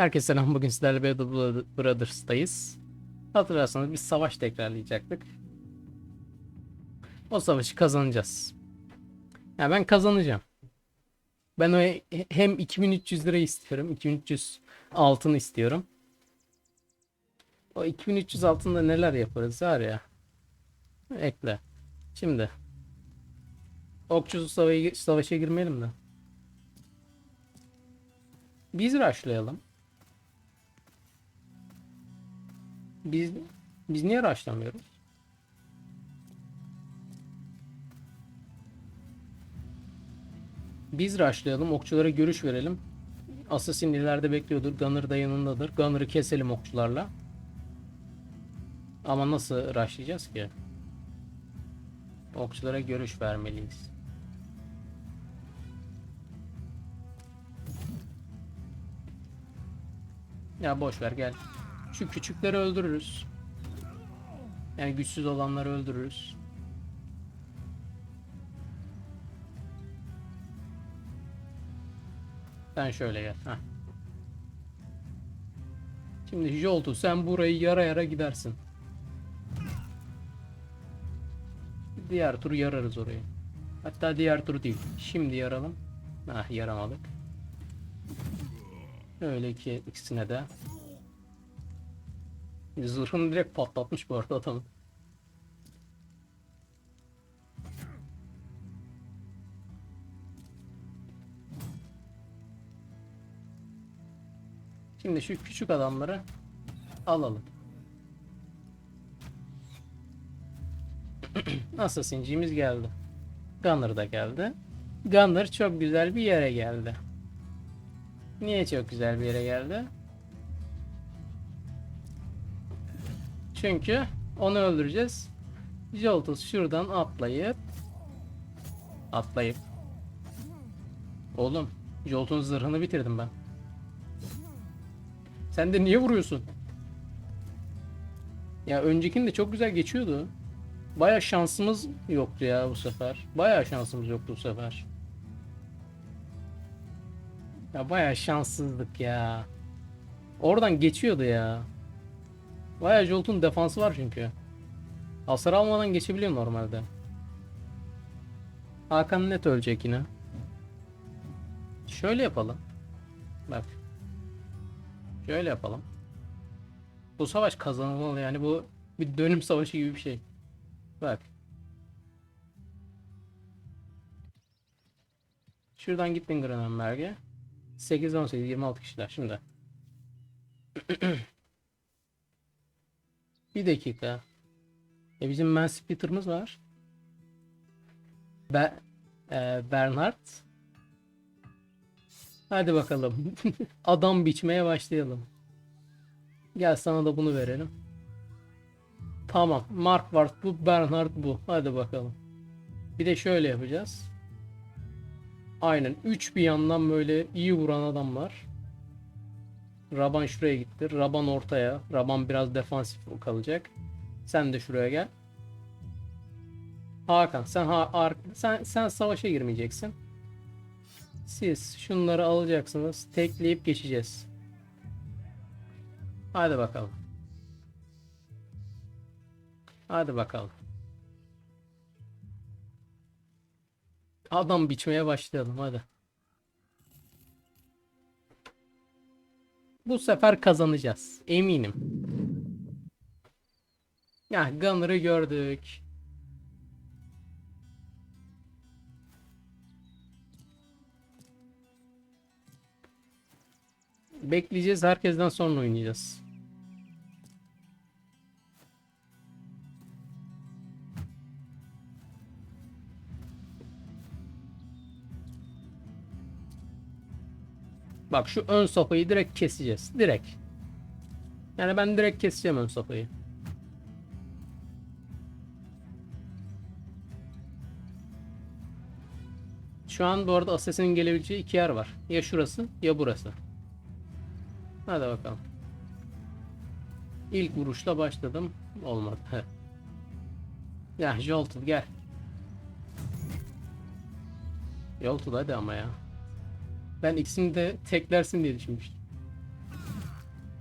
Herkese selam. Bugün sizlerle Battle Brothers'tayız. Hatırlarsanız biz savaş tekrarlayacaktık. O savaşı kazanacağız. Yani ben kazanacağım. Ben o hem 2300 lira istiyorum. 2300 altın istiyorum. O 2300 altında neler yaparız var ya. Ekle. Şimdi. Okçusu savaşı, savaşa girmeyelim de. Biz rushlayalım. Biz biz niye rushlamıyoruz? Biz rushlayalım, okçulara görüş verelim. Assassin ileride bekliyordur, Gunner da yanındadır. Gunner'ı keselim okçularla. Ama nasıl rushlayacağız ki? Okçulara görüş vermeliyiz. Ya boş ver gel. Şu küçükleri öldürürüz. Yani güçsüz olanları öldürürüz. Sen şöyle gel. Heh. Şimdi Joltu sen burayı yara yara gidersin. Diğer tur yararız orayı. Hatta diğer tur değil. Şimdi yaralım. Ah yaramadık. Öyle ki ikisine de. Zırhını direkt patlatmış bu arada adamın. Şimdi şu küçük adamları alalım. Assassin'ciğimiz geldi. Gunner da geldi. Gunner çok güzel bir yere geldi. Niye çok güzel bir yere geldi? Çünkü onu öldüreceğiz. Joltus şuradan atlayıp atlayıp Oğlum Jolt'un zırhını bitirdim ben. Sen de niye vuruyorsun? Ya öncekinde çok güzel geçiyordu. Baya şansımız yoktu ya bu sefer. Baya şansımız yoktu bu sefer. Ya baya şanssızlık ya. Oradan geçiyordu ya. Baya Jolt'un defansı var çünkü. Hasar almadan geçebiliyor normalde. Hakan net ölecek yine. Şöyle yapalım. Bak. Şöyle yapalım. Bu savaş kazanılmalı yani bu bir dönüm savaşı gibi bir şey. Bak. Şuradan gittin Granenberg'e. 8 18 26 kişiler şimdi. bir dakika. E bizim Man Splitter'ımız var. Be e, Bernard. Hadi bakalım. Adam biçmeye başlayalım. Gel sana da bunu verelim. Tamam. Mark Ward bu. Bernard bu. Hadi bakalım. Bir de şöyle yapacağız. Aynen. 3 bir yandan böyle iyi vuran adam var. Raban şuraya gitti. Raban ortaya. Raban biraz defansif kalacak. Sen de şuraya gel. Hakan sen ha sen sen savaşa girmeyeceksin. Siz şunları alacaksınız. Tekleyip geçeceğiz. Hadi bakalım. Hadi bakalım. Adam biçmeye başlayalım hadi. Bu sefer kazanacağız. Eminim. Ya Gunner'ı gördük. Bekleyeceğiz. Herkesten sonra oynayacağız. Bak şu ön sopayı direkt keseceğiz. Direkt. Yani ben direkt keseceğim ön sopayı. Şu an bu arada Assassin'in gelebileceği iki yer var. Ya şurası ya burası. Hadi bakalım. İlk vuruşla başladım. Olmadı. Ya Jolted gel. Jolted hadi ama ya. Ben ikisini de teklersin diye düşünmüştüm.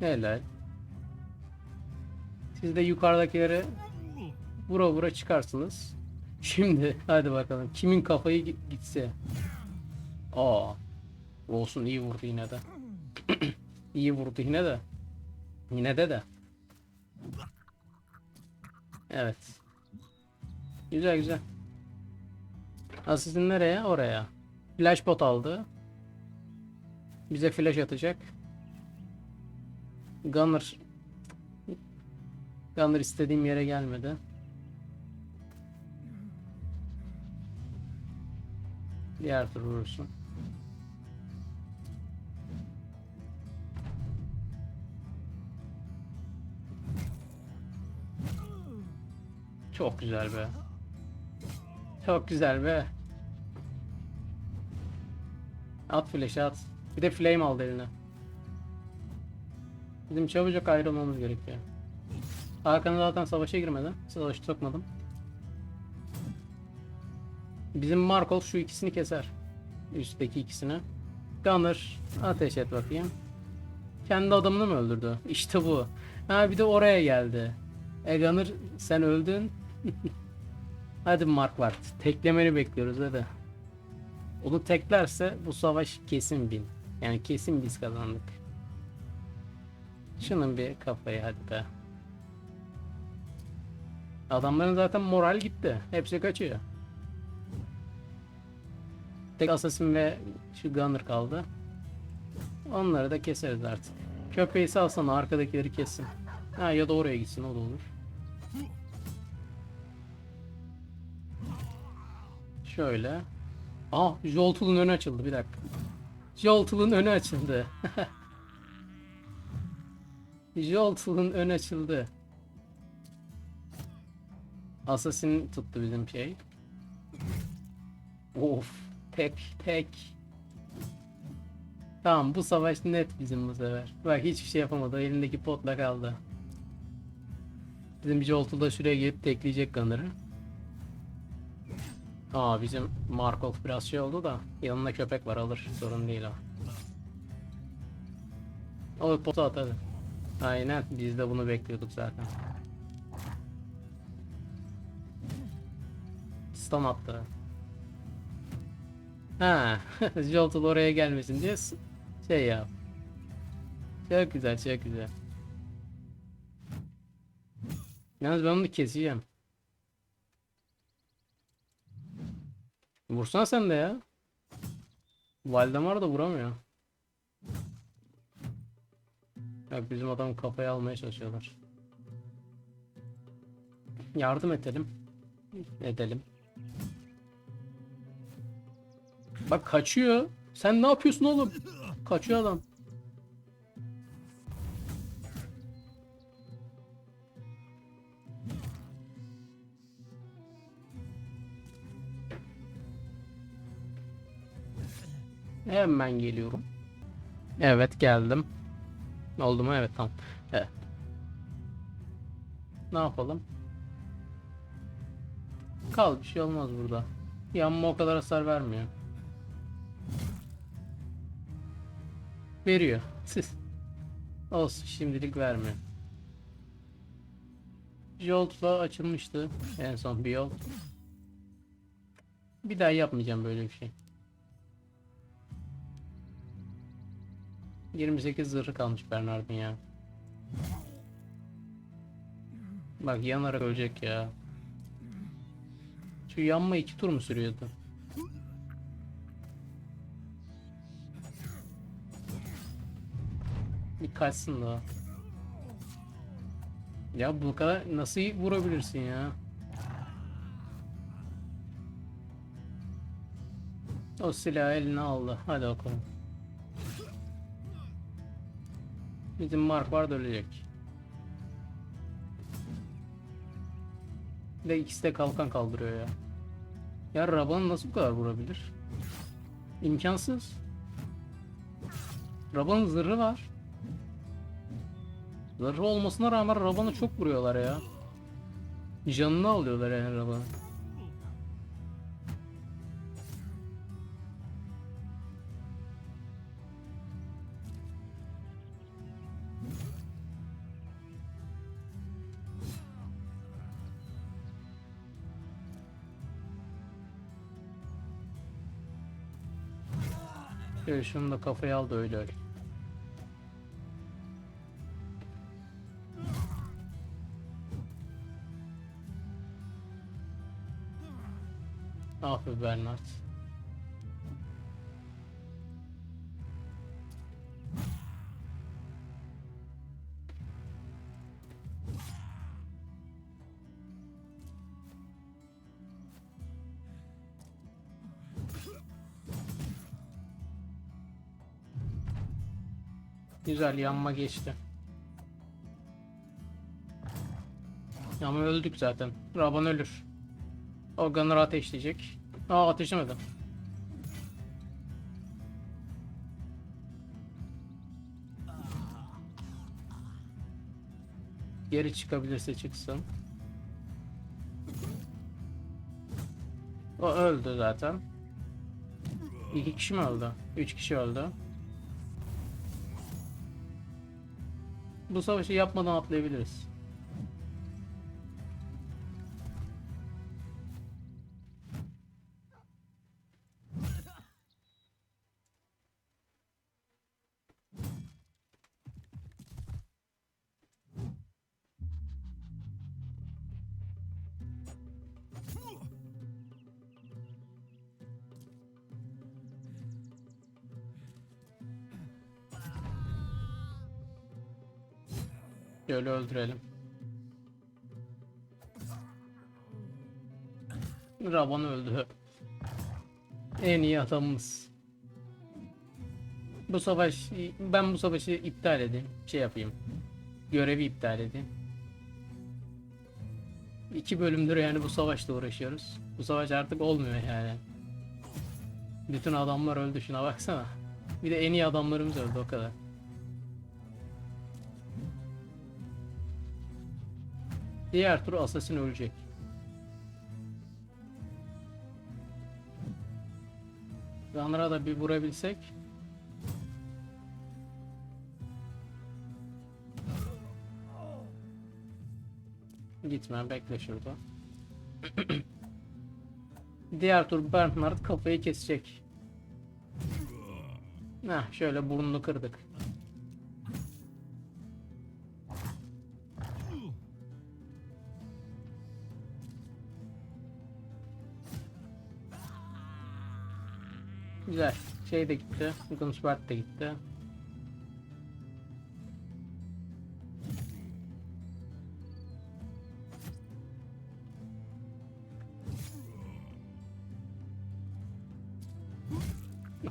Helal. Siz de yukarıdakileri vura vura çıkarsınız. Şimdi hadi bakalım kimin kafayı gi- gitse. Aa. Olsun iyi vurdu yine de. iyi vurdu yine de. Yine de de. Evet. Güzel güzel. Asistin nereye? Oraya. Flash bot aldı. Bize flash atacak. Gunner Gunner istediğim yere gelmedi. Diğer tur vurursun. Çok güzel be. Çok güzel be. At flash at. Bir de flame aldı eline. Bizim çabucak ayrılmamız gerekiyor. Hakan zaten savaşa girmedi. Savaşı sokmadım. Bizim Markov şu ikisini keser. Üstteki ikisini. Gunner ateş et bakayım. Kendi adamını mı öldürdü? İşte bu. Ha bir de oraya geldi. E Gunner sen öldün. hadi Mark Teklemeni bekliyoruz hadi. Onu teklerse bu savaş kesin bin. Yani kesin biz kazandık. Şunun bir kafayı hadi be. Adamların zaten moral gitti. Hepsi kaçıyor. Tek Assassin ve şu Gunner kaldı. Onları da keseriz artık. Köpeği salsana arkadakileri kessin. Ha ya da oraya gitsin o da olur. Şöyle. Aa Joltul'un önü açıldı bir dakika. Joltul'un önü açıldı. Joltul'un önü açıldı. Assassin tuttu bizim şey. Of. Tek tek. Tamam bu savaş net bizim bu sefer. Bak hiçbir şey yapamadı. Elindeki potla kaldı. Bizim Joltul da şuraya gelip tekleyecek Gunner'ı. Aa bizim Markov biraz şey oldu da yanında köpek var alır sorun değil o. O potu at. Aynen biz de bunu bekliyorduk zaten. Stun attı. Ha, Joltul oraya gelmesin diye şey yap. Çok güzel, çok güzel. Yalnız ben onu keseceğim. Vursana sen de ya. Valdemar da vuramıyor. Bak bizim adam kafayı almaya çalışıyorlar. Yardım edelim. Edelim. Bak kaçıyor. Sen ne yapıyorsun oğlum? Kaçıyor adam. Hemen geliyorum. Evet geldim. Oldu mu? Evet tamam. Evet. Ne yapalım? Kal bir şey olmaz burada. Yanma o kadar hasar vermiyor. Veriyor. Siz. Olsun şimdilik vermiyor. Jolt'la açılmıştı en son bir yol. Bir daha yapmayacağım böyle bir şey. 28 zırhı kalmış Bernard'ın ya. Bak yanarak ölecek ya. Şu yanma iki tur mu sürüyordu? Bir kaçsın daha. Ya bu kadar nasıl vurabilirsin ya? O silahı eline aldı. Hadi bakalım. Bizim Mark var da ölecek. Ve ikisi de kalkan kaldırıyor ya. Ya Raban nasıl bu kadar vurabilir? İmkansız. Raban'ın zırhı var. Zırhı olmasına rağmen Raban'ı çok vuruyorlar ya. Canını alıyorlar yani Raban'ı. Şöyle şunu da kafaya al da öyle be Bernard. Güzel yanma geçti. Ama öldük zaten. Raban ölür. O Gunner'ı ateşleyecek. Aa ateşlemedi. Geri çıkabilirse çıksın. O öldü zaten. İki kişi mi öldü? Üç kişi öldü. Bu savaşı yapmadan atlayabiliriz. Öldürelim. Raban öldü. En iyi adamımız. Bu savaş ben bu savaşı iptal edeyim. Şey yapayım. Görevi iptal edeyim. İki bölümdür yani bu savaşla uğraşıyoruz. Bu savaş artık olmuyor yani. Bütün adamlar öldü şuna baksana. Bir de en iyi adamlarımız öldü o kadar. Diğer tur Assassin ölecek. Gunner'a da bir vurabilsek. Gitme bekle şurada. Diğer tur Bernard kafayı kesecek. Heh, şöyle burnunu kırdık. Güzel. Şey de gitti. Gunsbert de gitti.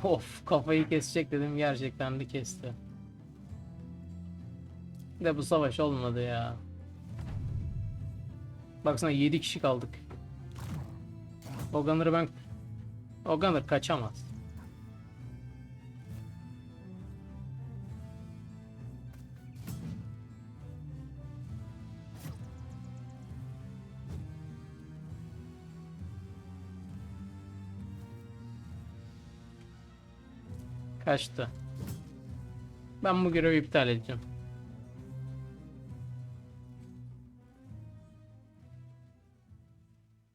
Of kafayı kesecek dedim gerçekten de kesti. De bu savaş olmadı ya. Baksana 7 kişi kaldık. O Gunner'ı ben... O Gunner kaçamaz. Kaçtı. Ben bu görevi iptal edeceğim.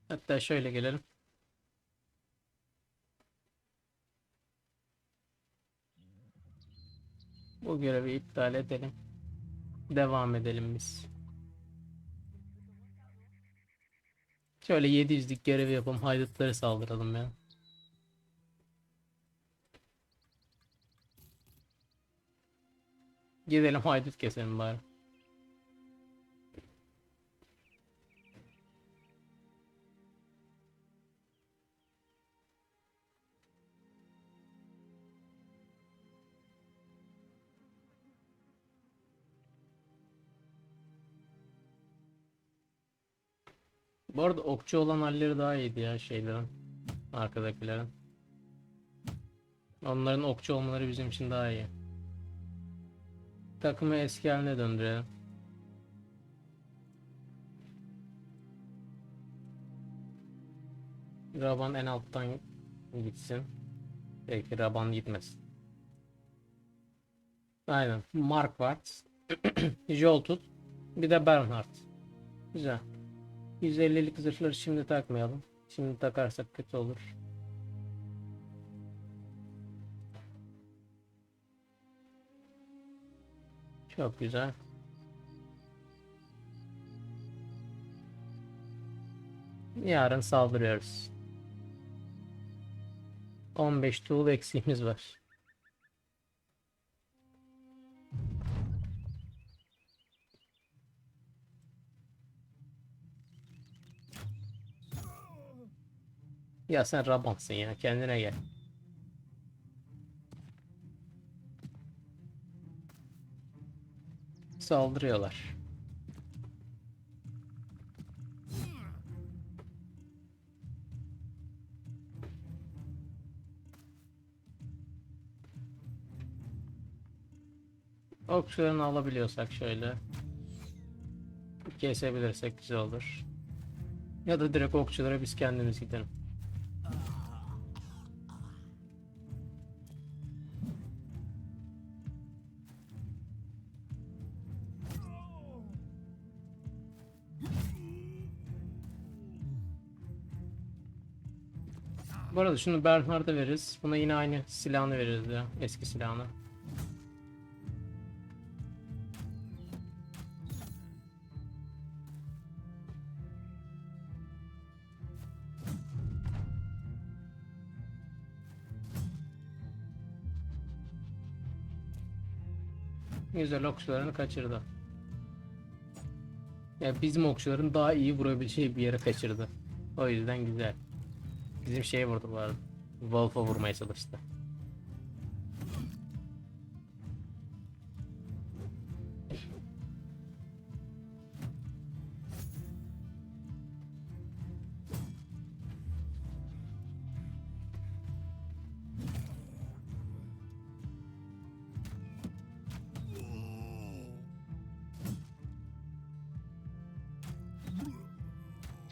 Hatta şöyle gelelim. Bu görevi iptal edelim. Devam edelim biz. Şöyle 700'lik görevi yapalım. Haydutları saldıralım ya. Gidelim haydut keselim bari. Bu arada okçu olan halleri daha iyiydi ya şeylerin. Arkadakilerin. Onların okçu olmaları bizim için daha iyi. Takımı eski haline döndürelim. Raban en alttan gitsin. Belki Raban gitmesin. Aynen. Mark var. Joltut. Bir de Bernhard. Güzel. 150'lik zırhları şimdi takmayalım. Şimdi takarsak kötü olur. Çok güzel. Yarın saldırıyoruz. 15 tool eksiğimiz var. Ya sen Rabansın ya kendine gel. Saldırıyorlar. Okçularını alabiliyorsak şöyle. Kesebilirsek güzel olur. Ya da direkt okçulara biz kendimiz gidelim. Bu arada şunu Bernhard'a veririz. Buna yine aynı silahını veririz ya. Eski silahını. Güzel okçularını kaçırdı. Ya bizim okçuların daha iyi vurabileceği bir yere kaçırdı. O yüzden güzel. Bizim şey vurdu bu arada. Wolf'a vurmaya çalıştı.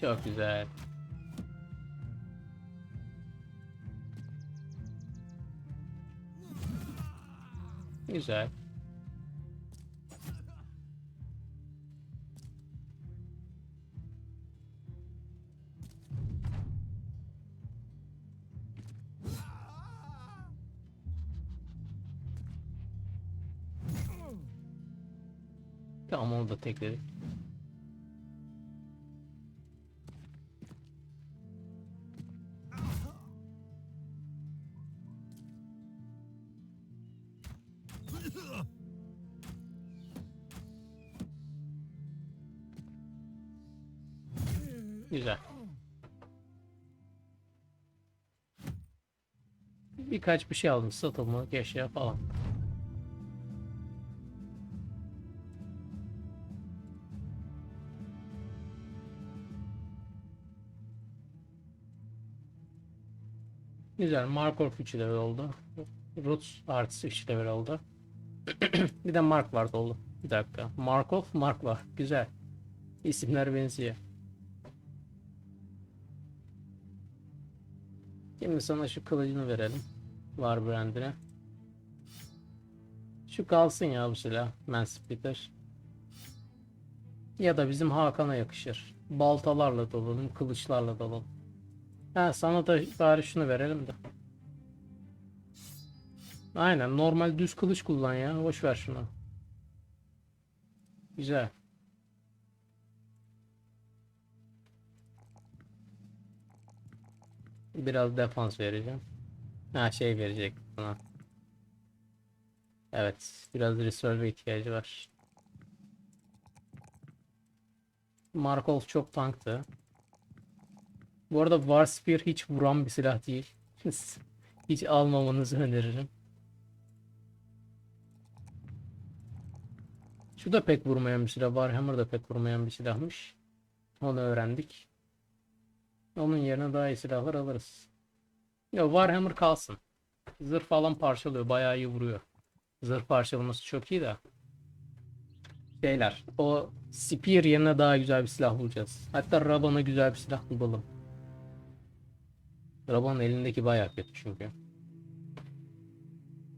Çok güzel. Güzel. Tamam onu da tekledik. Güzel. Birkaç bir şey aldım. Satılmalık eşya falan. Güzel. Markov 3 level oldu. Roots artısı 3 level oldu. bir de Mark var oldu. Bir dakika. Markov, Mark var. Güzel. İsimler benziyor. Şimdi sana şu kılıcını verelim. Var brandine. Şu kalsın ya bu silah. Mansplitter. Ya da bizim Hakan'a yakışır. Baltalarla dolalım, kılıçlarla dolalım. Ha sana da bari şunu verelim de. Aynen normal düz kılıç kullan ya. Boş ver şunu. Güzel. Biraz defans vereceğim. Ha şey verecek buna. Evet, biraz reserve ihtiyacı var. Markov çok tanktı. Bu arada War Spear hiç vuran bir silah değil. hiç almamanızı öneririm. Şu da pek vurmayan bir silah. Warhammer da pek vurmayan bir silahmış. Onu öğrendik. Onun yerine daha iyi silahlar alırız. Ya Warhammer kalsın. Zırh falan parçalıyor. Bayağı iyi vuruyor. Zırh parçalaması çok iyi de. Şeyler. O Spear yerine daha güzel bir silah bulacağız. Hatta Raban'a güzel bir silah bulalım. Raban'ın elindeki bayağı kötü çünkü.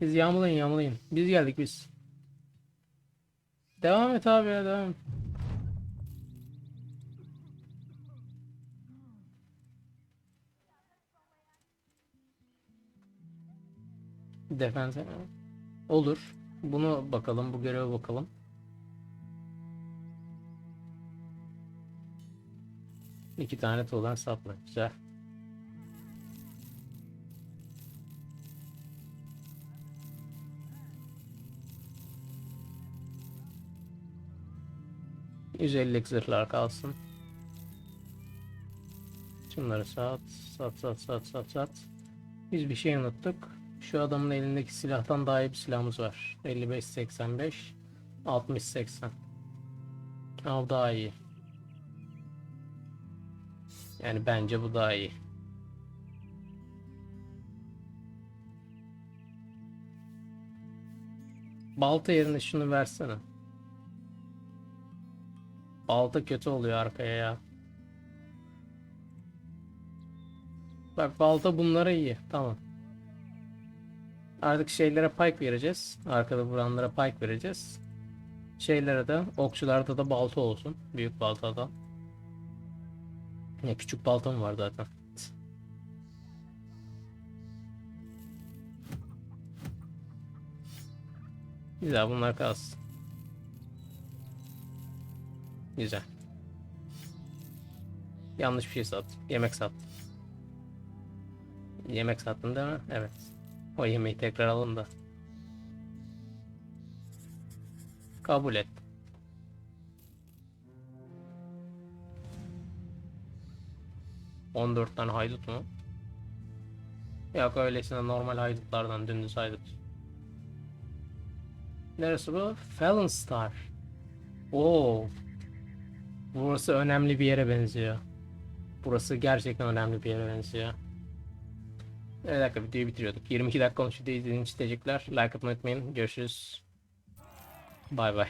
Biz yağmalayın yağmalayın. Biz geldik biz. Devam et abi ya devam et. Defense olur. Bunu bakalım, bu göreve bakalım. İki tane tuğlan sapla. Güzel. %50'lik zırhlar kalsın. Şunları sat, sat, sat, sat, sat, sat. Biz bir şey unuttuk. Şu adamın elindeki silahtan daha iyi bir silahımız var. 55-85, 60-80. Ama bu daha iyi. Yani bence bu daha iyi. Balta yerine şunu versene. Balta kötü oluyor arkaya ya. Bak balta bunlara iyi. Tamam. Artık şeylere pike vereceğiz. Arkada vuranlara pike vereceğiz. Şeylere de okçularda da balta olsun. Büyük baltadan. Ya küçük baltam var zaten. Güzel bunlar kalsın. Güzel. Yanlış bir şey sattım. Yemek sattım. Yemek sattın değil mi? Evet. O yemeği tekrar alın da. Kabul et. On dört tane haydut mu? Yok öylesine normal haydutlardan dümdüz haydut. Neresi bu? Felon Star. Oo. Burası önemli bir yere benziyor. Burası gerçekten önemli bir yere benziyor. Bir dakika videoyu bitiriyorduk. 22 dakika olmuş videoyu izlediğiniz için teşekkürler. Like atmayı unutmayın. Görüşürüz. Bay bay.